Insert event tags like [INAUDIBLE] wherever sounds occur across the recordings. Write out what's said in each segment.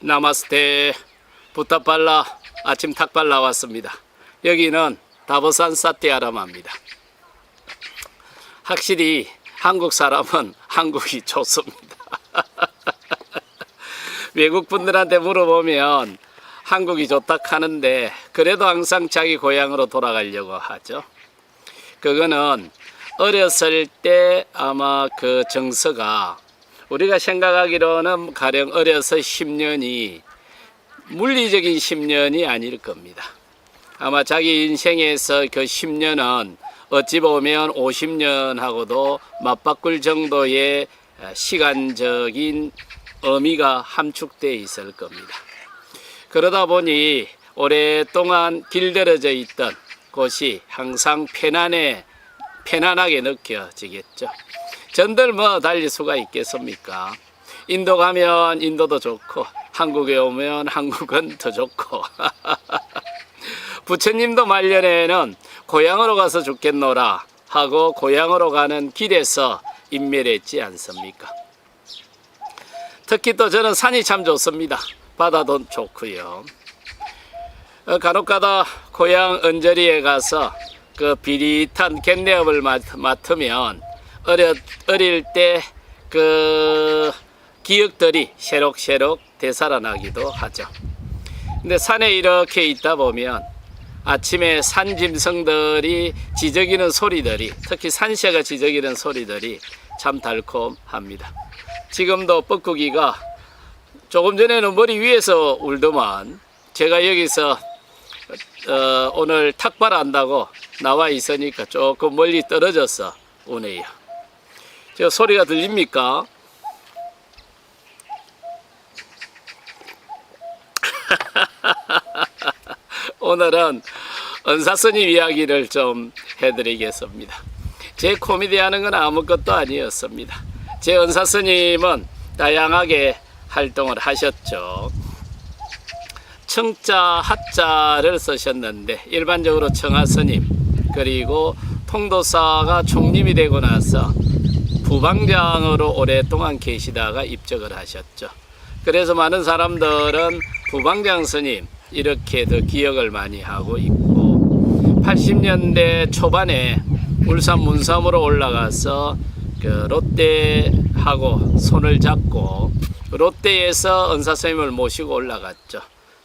나마스테 부타팔라 아침 탁발 나왔습니다. 여기는 다보산 사티아라마입니다. 확실히 한국 사람은 [LAUGHS] 한국이 좋습니다. [LAUGHS] 외국 분들한테 물어보면 한국이 좋다 하는데 그래도 항상 자기 고향으로 돌아가려고 하죠. 그거는 어렸을 때 아마 그 정서가 우리가 생각하기로는 가령 어려서 10년이 물리적인 10년이 아닐 겁니다. 아마 자기 인생에서 그 10년은 어찌 보면 50년하고도 맞바꿀 정도의 시간적인 의미가 함축되어 있을 겁니다. 그러다 보니 오랫동안 길들여져 있던 곳이 항상 편안해, 편안하게 느껴지겠죠. 전들 뭐 달릴 수가 있겠습니까? 인도 가면 인도도 좋고, 한국에 오면 한국은 더 좋고. [LAUGHS] 부처님도 말년에는 고향으로 가서 죽겠노라 하고 고향으로 가는 길에서 인멸했지 않습니까? 특히 또 저는 산이 참 좋습니다. 바다도 좋고요. 어, 간혹가다 고향 언저리에 가서 그 비릿한 갯내업을 맡- 맡으면 어려, 어릴 때 그 기억들이 새록새록 되살아나기도 하죠. 근데 산에 이렇게 있다 보면 아침에 산 짐승들이 지저귀는 소리들이 특히 산새가 지저귀는 소리들이 참 달콤합니다. 지금도 뻐꾸기가 조금 전에는 머리 위에서 울더만 제가 여기서 어, 오늘 탁발한다고 나와 있으니까 조금 멀리 떨어져서 우네요. 저 소리가 들립니까? [LAUGHS] 오늘은 은사스님 이야기를 좀 해드리겠습니다. 제 코미디 하는 건 아무것도 아니었습니다. 제 은사스님은 다양하게 활동을 하셨죠. 청자, 하자를 쓰셨는데 일반적으로 청하스님 그리고 통도사가 총림이 되고 나서 부방장으로 오랫동안 계시다가 입적을 하셨죠. 그래서 많은 사람들은 부방장 스님 이렇게도 기억을 많이 하고 있고 80년대 초반에 울산 문삼으로 올라가서 그 롯데하고 손을 잡고 롯데에서 은사 스님을 모시고 올라갔죠.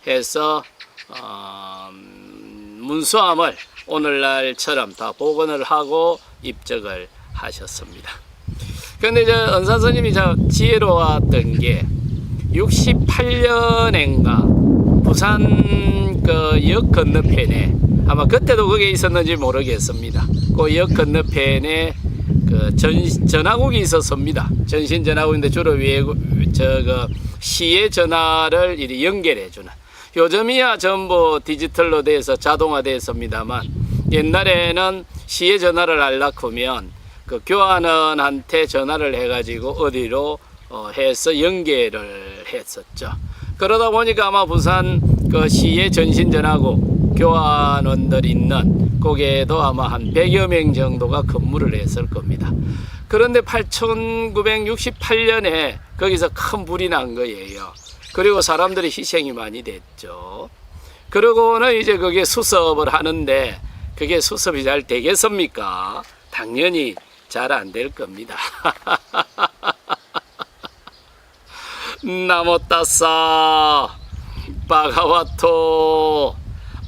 해서 어, 문수함을 오늘날처럼 다 복원을 하고 입적을 하셨습니다. 근데 저 은사 스님이 저 지혜로웠던 게 68년인가 부산 그 역 건너편에 아마 그때도 그게 있었는지 모르겠습니다. 그 역 건너편에 그 전, 전화국이 있었습니다. 전신 전화국인데 주로 외국 저그 시의 전화를 이리 연결해 주는. 요즘이야 전부 디지털로 돼서 자동화됐습니다만 옛날에는 시의 전화를 알라크면 그 교환원한테 전화를 해가지고 어디로 어, 해서 연결을 했었죠. 그러다 보니까 아마 부산 그 시의 전신 전화국 교환원들 있는 거기에도 아마 한 100여 명 정도가 근무를 했을 겁니다. 그런데 8968년에 거기서 큰 불이 난 거예요. 그리고 사람들이 희생이 많이 됐죠. 그러고는 이제 그게 수습을 하는데 그게 수습이 잘 되겠습니까? 당연히 잘 안 될 겁니다. [LAUGHS] 나모따사. 바가와토.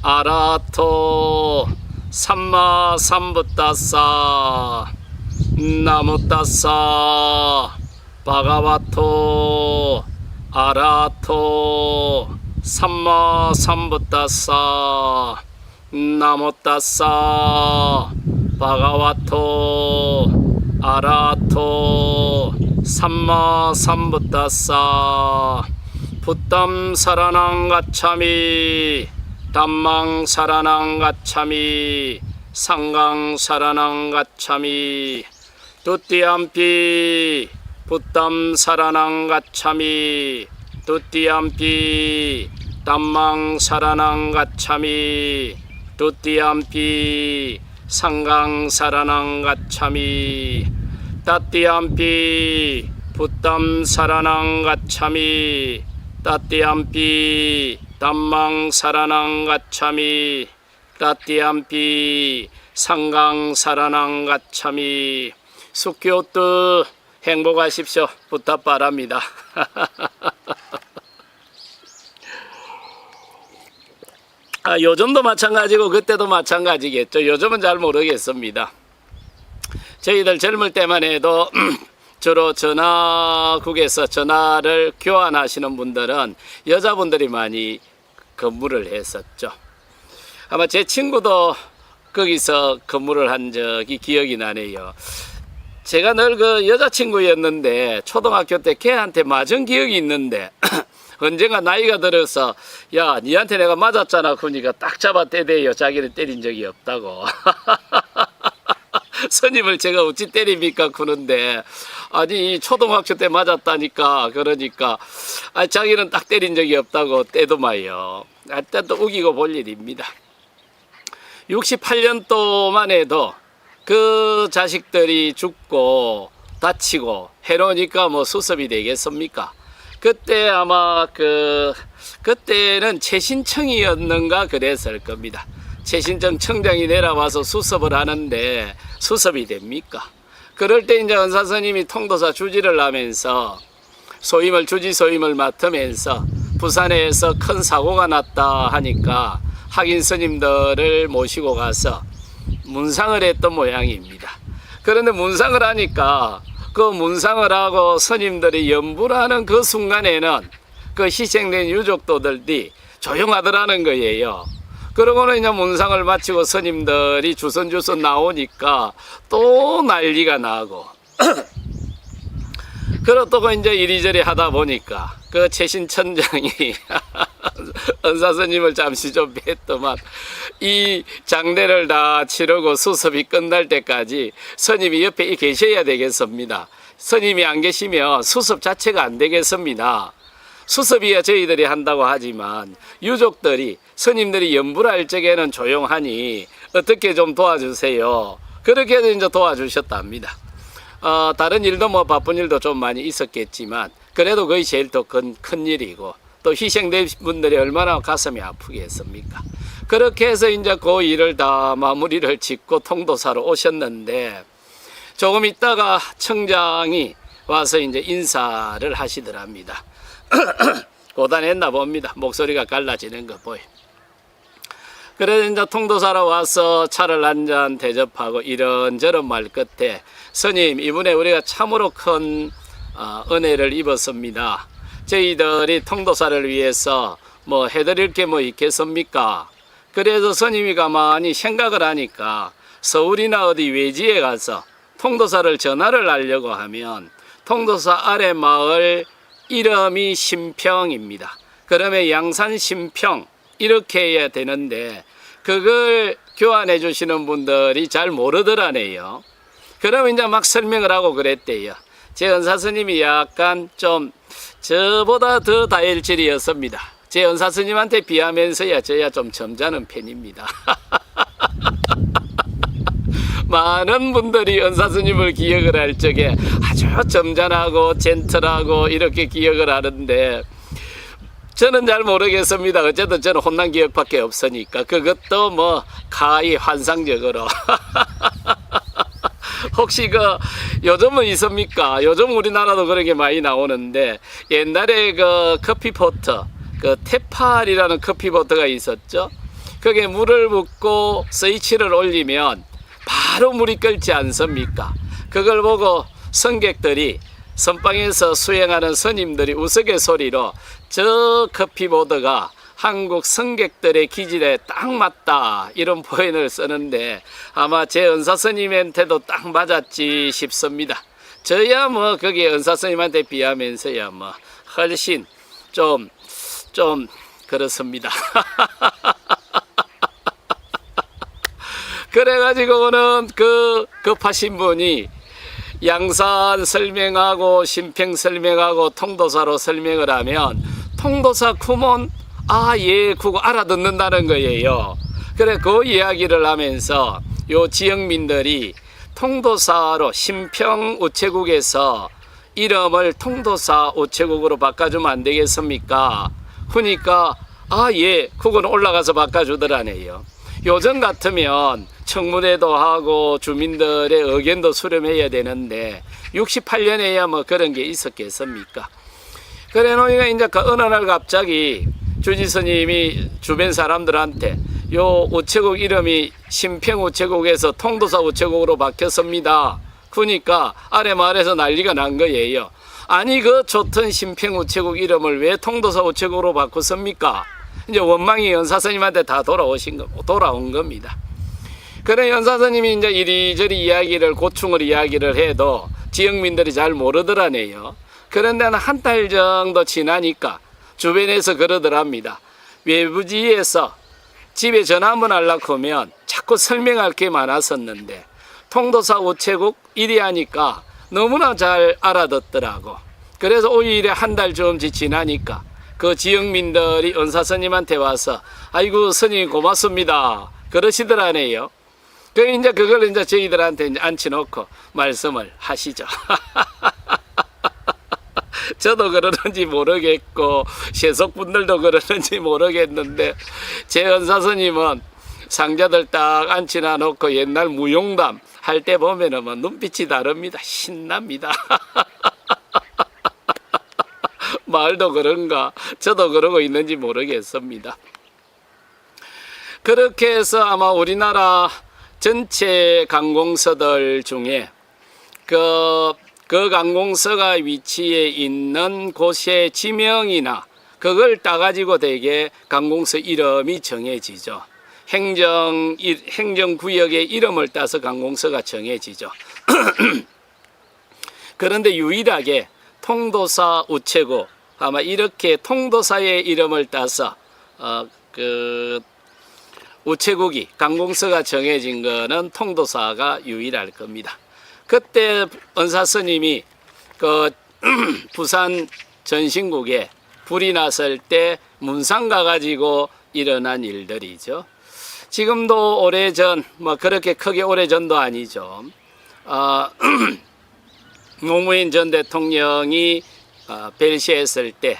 아라토. 삼마 삼부따사. 나모따사. 바가와토. 아라토. 삼마 삼부따사. 나모따사 바가와토 아라토 삼마 삼부따사 붓담 사라낭 가차미 담망 사라낭 가차미 상강 사라낭 가차미 두띠암피 붓담 사라낭 가차미 두띠암피 담망 사라낭 가차미 두띠암피 상강 사라낭 가차미 따띠암피 붓담 사라낭 가차미 따띠암피 담망 사라낭 가참이 따띠암피 상강 사라낭 가참이 숙교뜨 행복하십시오. 부탁 바랍니다 [LAUGHS] 아, 요즘도 마찬가지고 그때도 마찬가지겠죠 요즘은 잘 모르겠습니다 저희들 젊을 때만 해도 [CLEARS THROAT] 주로 전화국에서 전화를 교환하시는 분들은 여자분들이 많이 근무를 했었죠. 아마 제 친구도 거기서 근무를 한 적이 기억이 나네요. 제가 늘 그 여자친구였는데 초등학교 때 걔한테 맞은 기억이 있는데 [CLEARS THROAT] 언젠가 나이가 들어서 야 니한테 내가 맞았잖아. 그러니까 딱 잡아 때대요. 자기를 때린 적이 없다고. [LAUGHS] 스님을 제가 어찌 때립니까? 그런데. 아니 이 초등학교 때 맞았다니까. 그러니까. 아 자기는 딱 때린 적이 없다고. 때도 마요. 하여튼 또 우기고 볼 일입니다. 68년도만 해도 그 자식들이 죽고 다치고 해로니까 뭐 수습이 되겠습니까 그때 아마 그 그때는 최신청이었는가 그랬을 겁니다 최신청 청장이 내려와서 수습을 하는데 수습이 됩니까? 그럴 때 이제 은사 스님이 통도사 주지를 하면서 소임을 주지 소임을 맡으면서 부산에서 큰 사고가 났다 하니까 학인 스님들을 모시고 가서 문상을 했던 모양입니다. 그런데 문상을 하니까 그 문상을 하고 스님들이 연부를 하는 그 순간에는 그 희생된 유족도들이 조용하더라는 거예요. 그러고는 이제 문상을 마치고 스님들이 주선주선 나오니까 또 난리가 나고 [COUGHS] 그렇다고 이제 이리저리 하다 보니까 그 최신 천장이 [LAUGHS] 은사 스님을 잠시 좀 뵀더만 이 장례를 다 치르고 수습이 끝날 때까지 스님이 옆에 계셔야 되겠습니다. 스님이 안 계시면 수습 자체가 안 되겠습니다. 수습이야 저희들이 한다고 하지만 유족들이 스님들이 연부를 할 적에는 조용하니 어떻게 좀 도와주세요. 그렇게 해서 이제 도와주셨답니다. 어, 다른 일도 뭐 바쁜 일도 좀 많이 있었겠지만 그래도 그게 제일 더큰큰 일이고 또 희생된 분들이 얼마나 가슴이 아프겠습니까? 그렇게 해서 이제 그 일을 다 마무리를 짓고 통도사로 오셨는데 조금 있다가 청장이 와서 이제 인사를 하시더랍니다. [CLEARS THROAT] 고단했나 봅니다. 목소리가 갈라지는 거 보여. 그래서 이제 통도사로 와서 차를 한 잔 대접하고 이런저런 말 끝에 스님 이번에 우리가 참으로 큰 어, 은혜를 입었습니다. 저희들이 통도사를 위해서 뭐 해드릴 게 뭐 있겠습니까? 그래서 스님이 가만히 생각을 하니까 서울이나 어디 외지에 가서 통도사를 전화를 하려고 하면 통도사 아래 마을 이름이 신평입니다. 그러면 양산 신평 이렇게 해야 되는데 그걸 교환해 주시는 분들이 잘 모르더라네요. 그러면 이제 막 설명을 하고 그랬대요. 제 은사 스님이 약간 좀 저보다 더 다혈질이었습니다. 제 은사 스님한테 비하면서야 저야 좀 점잖은 편입니다. [LAUGHS] 많은 분들이 은사 스님을 기억을 할 적에 아주 점잖하고 젠틀하고 이렇게 기억을 하는데 저는 잘 모르겠습니다. 어쨌든 저는 혼난 기억밖에 없으니까 그것도 뭐 가히 환상적으로 [LAUGHS] [LAUGHS] 혹시 그 요즘은 있습니까? 요즘 우리나라도 그렇게 많이 나오는데 옛날에 그 커피포트 그 테팔이라는 커피포트가 있었죠. 거기에 물을 붓고 스위치를 올리면 바로 물이 끓지 않습니까? 그걸 보고 성객들이 선방에서 수행하는 스님들이 우스갯소리로 저 커피보드가 한국 성객들의 기질에 딱 맞다 이런 표현을 쓰는데 아마 제 은사 스님한테도 딱 맞았지 싶습니다. 저야 뭐 거기 은사 스님한테 비하면서야 뭐 훨씬 좀좀 그렇습니다. [LAUGHS] 그래가지고는 그 급하신 분이 양산 설명하고 심평 설명하고 통도사로 설명을 하면 통도사 쿠몬 아예 그거 알아듣는다는 거예요. 그래 그 이야기를 하면서 요 지역민들이 통도사로 심평 우체국에서 이름을 통도사 우체국으로 바꿔주면 안 되겠습니까? 그러니까 아 예, 그거는 올라가서 바꿔주더라네요. 요즘 같으면 청문회도 하고 주민들의 의견도 수렴해야 되는데 68년에야 뭐 그런 게 있었겠습니까? 그래 놓으니까 이제 그 어느 날 갑자기 주지 스님이 주변 사람들한테 요 우체국 이름이 심평 우체국에서 통도사 우체국으로 바뀌었습니다. 그러니까 아래 마을에서 난리가 난 거예요. 아니 그 좋던 심평 우체국 이름을 왜 통도사 우체국으로 바꿨습니까? 이제 원망이 연사스님한테 다 돌아오신 거 돌아온 겁니다. 그래 연사스님이 이제 이리저리 이야기를 고충을 이야기를 해도 지역민들이 잘 모르더라네요. 그런데는 한달 정도 지나니까 주변에서 그러더랍니다. 외부지에서 집에 전화 한번 하려고 하면 자꾸 설명할 게 많았었는데 통도사 우체국 일이 하니까 너무나 잘 알아듣더라고. 그래서 오히려 한 달 좀지 지나니까 그 지역민들이 은사스님한테 와서 아이고 스님 고맙습니다. 그러시더라네요. 그 이제 그걸 이제 저희들한테 이제 앉혀놓고 말씀을 하시죠. [LAUGHS] [LAUGHS] 저도 그러는지 모르겠고 세속분들도 그러는지 모르겠는데 제 은사스님은 상자들 딱 앉히나 놓고 옛날 무용담 할 때 보면은 뭐 눈빛이 다릅니다. 신납니다. [LAUGHS] 말도 그런가 저도 그러고 있는지 모르겠습니다. 그렇게 해서 아마 우리나라 전체 관공서들 중에 그, 그 관공서가 위치해 있는 곳의 지명이나 그걸 따가지고 대개 관공서 이름이 정해지죠. 행정, 이- 행정구역의 이름을 따서 관공서가 정해지죠. [CLEARS THROAT] 그런데 유일하게 통도사 우체국 아마 이렇게 통도사의 이름을 따서 어, 그 우체국이 관공서가 정해진 거는 통도사가 유일할 겁니다. 그때 은사 스님이 그 [CLEARS THROAT] 부산 전신국에 불이 났을 때 문상 가가지고 일어난 일들이죠. 지금도 오래전 뭐 그렇게 크게 오래전도 아니죠. 어, [CLEARS THROAT] 노무현 전 대통령이 어, 벨시했을 때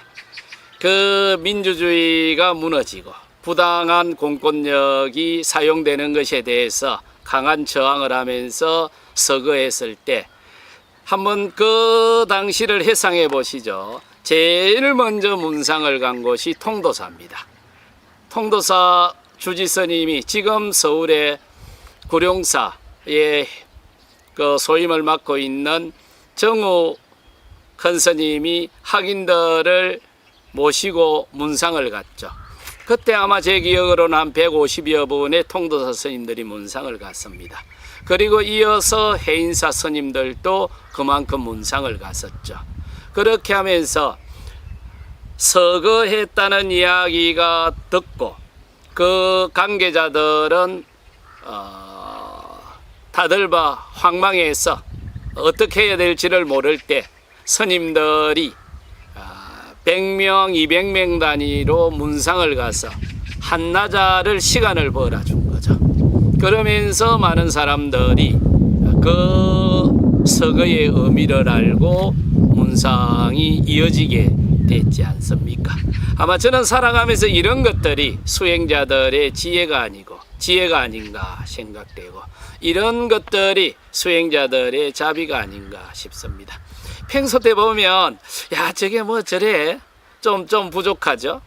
그 민주주의가 무너지고 부당한 공권력이 사용되는 것에 대해서 강한 저항을 하면서 서거했을 때 한번 그 당시를 회상해 보시죠. 제일 먼저 문상을 간 곳이 통도사입니다. 통도사 주지스님이 지금 서울의 구룡사의 그 소임을 맡고 있는 정우 큰 스님이 학인들을 모시고 문상을 갔죠. 그때 아마 제 기억으로는 한 150여 분의 통도사 스님들이 문상을 갔습니다. 그리고 이어서 해인사 스님들도 그만큼 문상을 갔었죠. 그렇게 하면서 서거했다는 이야기가 듣고 그 관계자들은 어, 다들 봐 황망해서 어떻게 해야 될지를 모를 때 스님들이 아, 100명, 200명 단위로 문상을 가서 한나자를 시간을 벌어준. 그러면서 많은 사람들이 그 서거의 의미를 알고 문상이 이어지게 됐지 않습니까? 아마 저는 살아가면서 이런 것들이 수행자들의 지혜가 아니고 지혜가 아닌가 생각되고 이런 것들이 수행자들의 자비가 아닌가 싶습니다. 평소 때 보면 야 저게 뭐 저래 좀 좀 부족하죠.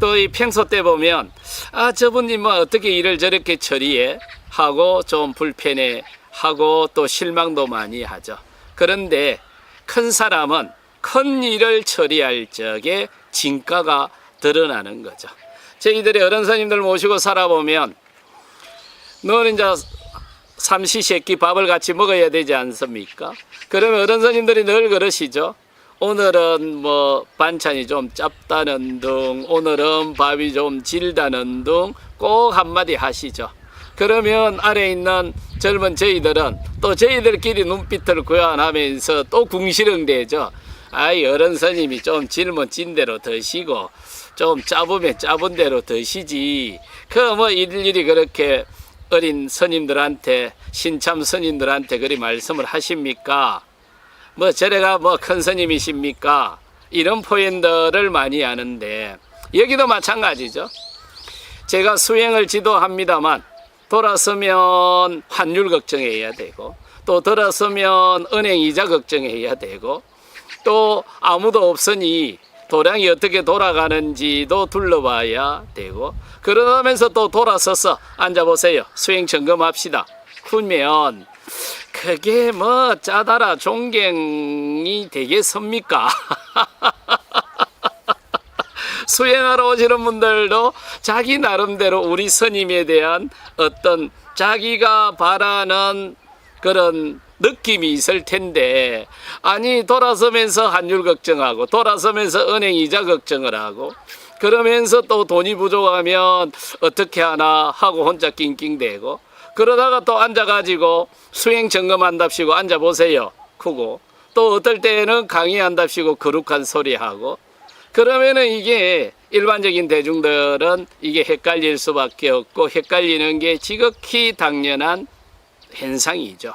또 이 평소 때 보면 아 저분이 뭐 어떻게 일을 저렇게 처리해 하고 좀 불편해 하고 또 실망도 많이 하죠. 그런데 큰 사람은 큰 일을 처리할 적에 진가가 드러나는 거죠. 저희들이 어른 스님들 모시고 살아보면 너는 이제 삼시 세끼 밥을 같이 먹어야 되지 않습니까? 그러면 어른 스님들이 늘 그러시죠. 오늘은 뭐 반찬이 좀 짭다는 등, 오늘은 밥이 좀 질다는 등꼭 한마디 하시죠. 그러면 아래 있는 젊은 저희들은 또 저희들끼리 눈빛을 교환하면서 또 궁시렁대죠. 아이 어른 스님이 좀 질면 진 대로 드시고 좀 짜부면 짜은 대로 드시지. 그 뭐 일일이 그렇게 어린 스님들한테 신참 스님들한테 그리 말씀을 하십니까? 뭐 저래가 뭐 큰 스님이십니까? 이런 표현들을 많이 하는데 여기도 마찬가지죠. 제가 수행을 지도합니다만 돌아서면 환율 걱정해야 되고 또 돌아서면 은행 이자 걱정해야 되고 또 아무도 없으니 도량이 어떻게 돌아가는지도 둘러봐야 되고 그러면서 또 돌아서서 앉아보세요 수행 점검합시다 그러면 그게 뭐 짜다라 존경이 되겠습니까? [LAUGHS] 수행하러 오시는 분들도 자기 나름대로 우리 스님에 대한 어떤 자기가 바라는 그런 느낌이 있을 텐데 아니 돌아서면서 환율 걱정하고 돌아서면서 은행 이자 걱정을 하고 그러면서 또 돈이 부족하면 어떻게 하나 하고 혼자 낑낑대고 그러다가 또 앉아가지고 수행 점검한답시고 앉아보세요 크고 또 어떨 때는 강의한답시고 거룩한 소리 하고 그러면은 이게 일반적인 대중들은 이게 헷갈릴 수밖에 없고 헷갈리는 게 지극히 당연한 현상이죠.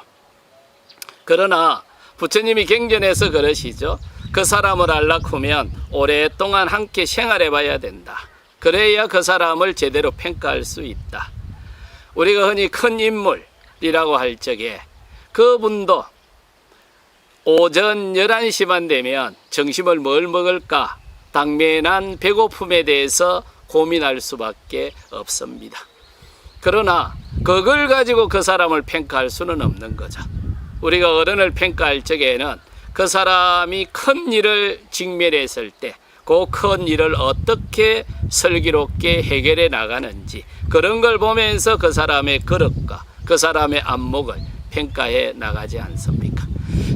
그러나 부처님이 경전에서 그러시죠. 그 사람을 알라크면 오랫동안 함께 생활해 봐야 된다. 그래야 그 사람을 제대로 평가할 수 있다. 우리가 흔히 큰 인물이라고 할 적에 그분도 오전 11시만 되면 점심을 뭘 먹을까 당면한 배고픔에 대해서 고민할 수밖에 없습니다. 그러나 그걸 가지고 그 사람을 평가할 수는 없는 거죠. 우리가 어른을 평가할 적에는 그 사람이 큰 일을 직면했을 때 그 큰 일을 어떻게 슬기롭게 해결해 나가는지 그런 걸 보면서 그 사람의 그릇과 그 사람의 안목을 평가해 나가지 않습니까?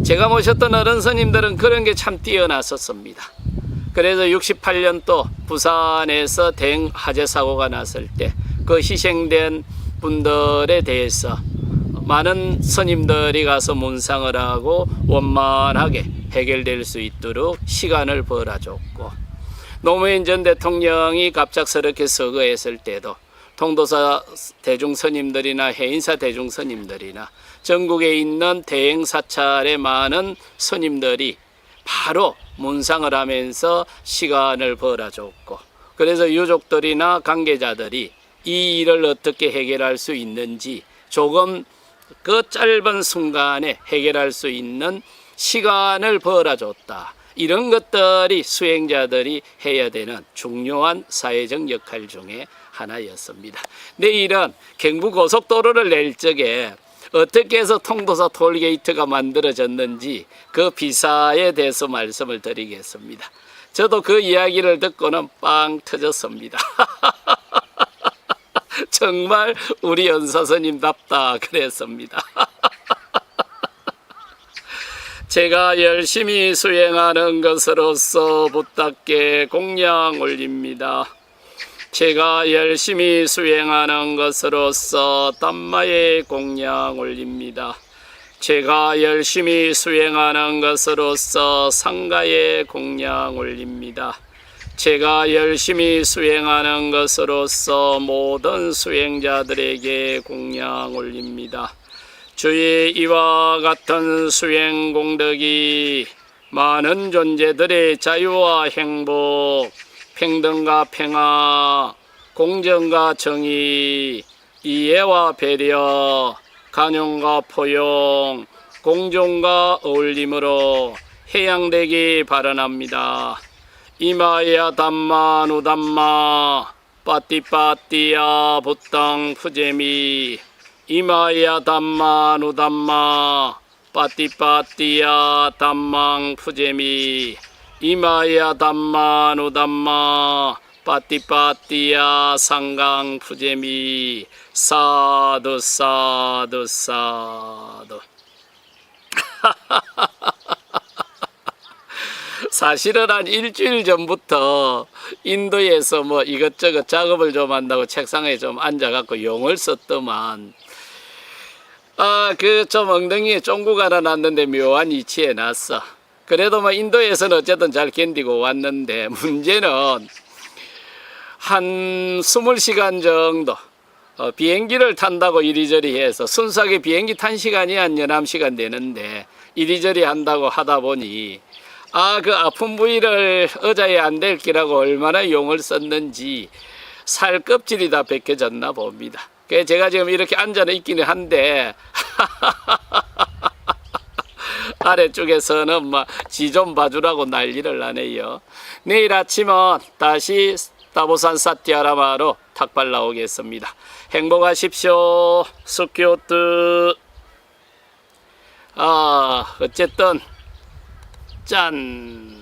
제가 모셨던 어른 스님들은 그런 게 참 뛰어났었습니다. 그래서 68년도 부산에서 대형 화재 사고가 났을 때 그 희생된 분들에 대해서 많은 스님들이 가서 문상을 하고 원만하게 해결될 수 있도록 시간을 벌어줬고 노무현 전 대통령이 갑작스럽게 서거했을 때도 통도사 대중 스님들이나 해인사 대중 스님들이나 전국에 있는 대행 사찰의 많은 스님들이 바로 문상을 하면서 시간을 벌어줬고 그래서 유족들이나 관계자들이 이 일을 어떻게 해결할 수 있는지 조금 그 짧은 순간에 해결할 수 있는 시간을 벌어줬다. 이런 것들이 수행자들이 해야 되는 중요한 사회적 역할 중에 하나였습니다. 내일은 경부고속도로를 낼 적에 어떻게 해서 통도사 톨게이트가 만들어졌는지 그 비사에 대해서 말씀을 드리겠습니다. 저도 그 이야기를 듣고는 빵 터졌습니다. [LAUGHS] 정말 우리 연사선님답다 그랬습니다. [LAUGHS] 제가 열심히 수행하는 것으로서 부탁께 공양 올립니다. 제가 열심히 수행하는 것으로서 땀마의 공양 올립니다. 제가 열심히 수행하는 것으로서 상가의 공양 올립니다. 제가 열심히 수행하는 것으로서 모든 수행자들에게 공양 올립니다. 주의 이와 같은 수행 공덕이 많은 존재들의 자유와 행복, 평등과 평화, 공정과 정의, 이해와 배려, 간용과 포용, 공존과 어울림으로 해양되기 바라납니다. 이마야 담마 누담마 빠띠빠띠야 부땅 푸제미 이마야 담마 누담마 빠띠빠띠야 담망 푸제미. 이마야 담마 누담마 빠띠빠띠야 상강 푸제미. 사두 사두 사두. [LAUGHS] 사실은 한 일주일 전부터 인도에서 뭐 이것저것 작업을 좀 한다고 책상에 좀 앉아갖고 용을 썼더만 아 그 좀 엉덩이에 쫑구가 하나 났는데 묘한 위치에 났어 그래도 뭐 인도에서는 어쨌든 잘 견디고 왔는데 [LAUGHS] 문제는 한 20시간 정도 어, 비행기를 탄다고 이리저리 해서 순수하게 비행기 탄 시간이 한 11시간 되는데 이리저리 한다고 하다 보니 아 그 아픈 부위를 의자에 앉을 기라고 얼마나 용을 썼는지 살 껍질이 다 벗겨졌나 봅니다. 그 제가 지금 이렇게 앉아 있기는 한데 [LAUGHS] 아래쪽에서는 막지좀 봐주라고 난리를 나네요. 내일 아침은 다시 따보산 사티아라마로 탁발 나오겠습니다. 행복하십시오. 스큐트. 아, 어쨌든 짠.